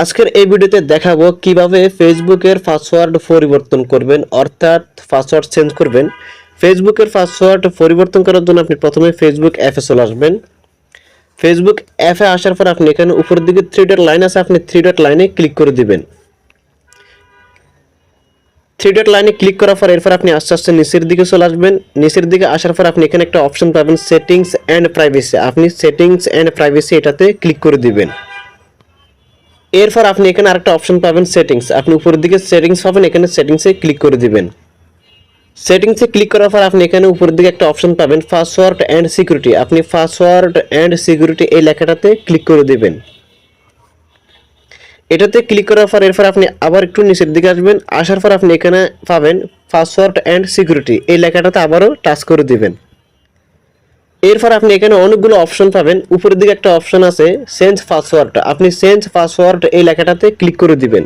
আজকের এই ভিডিওতে দেখাবো কীভাবে ফেসবুকের পাসওয়ার্ড পরিবর্তন করবেন, অর্থাৎ পাসওয়ার্ড চেঞ্জ করবেন। ফেসবুকের পাসওয়ার্ড পরিবর্তন করার জন্য আপনি প্রথমে ফেসবুক অ্যাপে চলে আসবেন। ফেসবুক অ্যাপে আসার পর আপনি এখানে উপরের দিকে থ্রি ডট লাইন আছে, আপনি থ্রি ডট লাইনে ক্লিক করে দিবেন। থ্রি ডট লাইনে ক্লিক করার পর এরপর আপনি আস্তে আস্তে নিচের দিকে চলে আসবেন। নিচের দিকে আসার পর আপনি এখানে একটা অপশন পাবেন সেটিংস অ্যান্ড প্রাইভেসি আপনি সেটিংস অ্যান্ড প্রাইভেসি এটাতে ক্লিক করে দিবেন। এরপর আপনি এখানে আরেকটা অপশন পাবেন সেটিংস আপনি উপরের দিকে সেটিংস পাবেন, এখানে সেটিংসে ক্লিক করে দিবেন। সেটিংসে ক্লিক করার পর আপনি এখানে উপরের দিকে একটা অপশন পাবেন পাসওয়ার্ড অ্যান্ড সিকিউরিটি আপনি পাসওয়ার্ড অ্যান্ড সিকিউরিটি এই লেখাটাতে ক্লিক করে দিবেন। এটাতে ক্লিক করার পর এরপর আপনি আবার একটু নিচের দিকে আসবেন, আসার পর আপনি এখানে পাবেন পাসওয়ার্ড অ্যান্ড সিকিউরিটি এই লেখাটাতে আবারও টাচ করে দিবেন। এরপর আপনি এখানে অনেকগুলো অপশন পাবেন। উপরের দিকে একটা অপশন আছে চেঞ্জ পাসওয়ার্ড আপনি চেঞ্জ পাসওয়ার্ড এই লেখাটাতে ক্লিক করে দিবেন।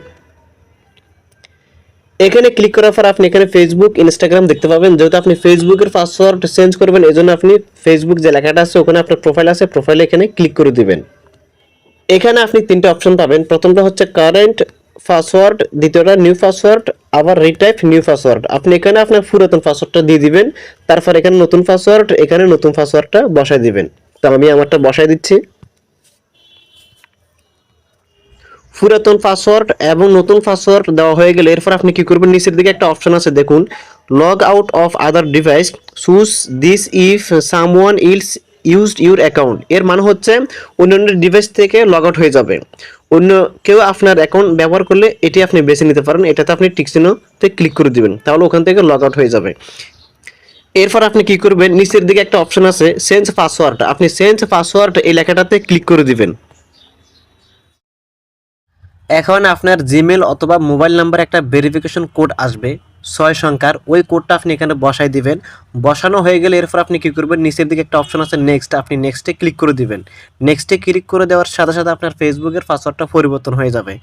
এখানে ক্লিক করার পর আপনি এখানে ফেসবুক ইনস্টাগ্রাম দেখতে পাবেন। যেহেতু আপনি ফেসবুকের পাসওয়ার্ড চেঞ্জ করবেন এই জন্য আপনি ফেসবুক যে লেখাটা আছে, ওখানে আপনার প্রোফাইল আছে প্রোফাইলে এখানে ক্লিক করে দিবেন। এখানে আপনি তিনটে অপশন পাবেন। প্রথমটা হচ্ছে কারেন্ট পাসওয়ার্ড দ্বিতীয়টা নিউ পাসওয়ার্ড আবার রিটাইপ নিউ পাসওয়ার্ড আপনি এখানে আপনার পুরাতন পাসওয়ার্ডটা দিয়ে দিবেন, তারপর এখানে নতুন পাসওয়ার্ড এখানে নতুন পাসওয়ার্ডটা বসায় দিবেন। তো আমি আমারটা বসায় দিচ্ছি। পুরাতন পাসওয়ার্ড এবং নতুন পাসওয়ার্ড দেওয়া হয়ে গেলে এরপর আপনি কি করবেন? নিচের দিকে একটা অপশন আছে, দেখুন। Log out of other device choose this if someone else used your account এর মানে হচ্ছে অন্যান্য ডিভাইস থেকে লগ আউট হয়ে যাবে। অন্য কেউ আপনার অ্যাকাউন্ট ব্যবহার করলে এটি আপনি বেছে নিতে পারেন, এটাতে আপনি টিকসিনোতে ক্লিক করে দেবেন, তাহলে ওখান থেকে লগ আউট হয়ে যাবে। এরপর আপনি কি করবেন, নিচের দিকে একটা অপশন আছে সেন্স পাসওয়ার্ড আপনি সেন্স পাসওয়ার্ড এই লেখাটাতে ক্লিক করে দিবেন। এখন আপনার জিমেল অথবা মোবাইল নাম্বার একটা ভেরিফিকেশন কোড আসবে। ছয় সংখ্যার, ওই কোডটা আপনি এখানে বসাই দিবেন। বসানো হয়ে গেলে এরপর আপনি কী করবেন? নিচের দিকে একটা অপশন আছে নেক্সট আপনি নেক্সটে ক্লিক করে দিবেন। নেক্সটে ক্লিক করে দেওয়ার সাথে সাথে আপনার ফেসবুকের পাসওয়ার্ডটা পরিবর্তন হয়ে যাবে।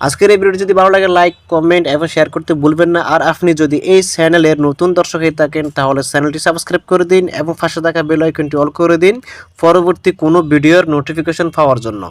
আজকের এই ভিডিওটি যদি ভালো লাগে লাইক কমেন্ট এবং শেয়ার করতে ভুলবেন না। আর আপনি যদি এই চ্যানেলের নতুন দর্শক হয়ে থাকেন, তাহলে চ্যানেলটি সাবস্ক্রাইব করে দিন এবং পাশে থাকা বেল আইকনটি অল করে দিন। পরবর্তী কোনো ভিডিওর নোটিফিকেশন পাওয়ার জন্য।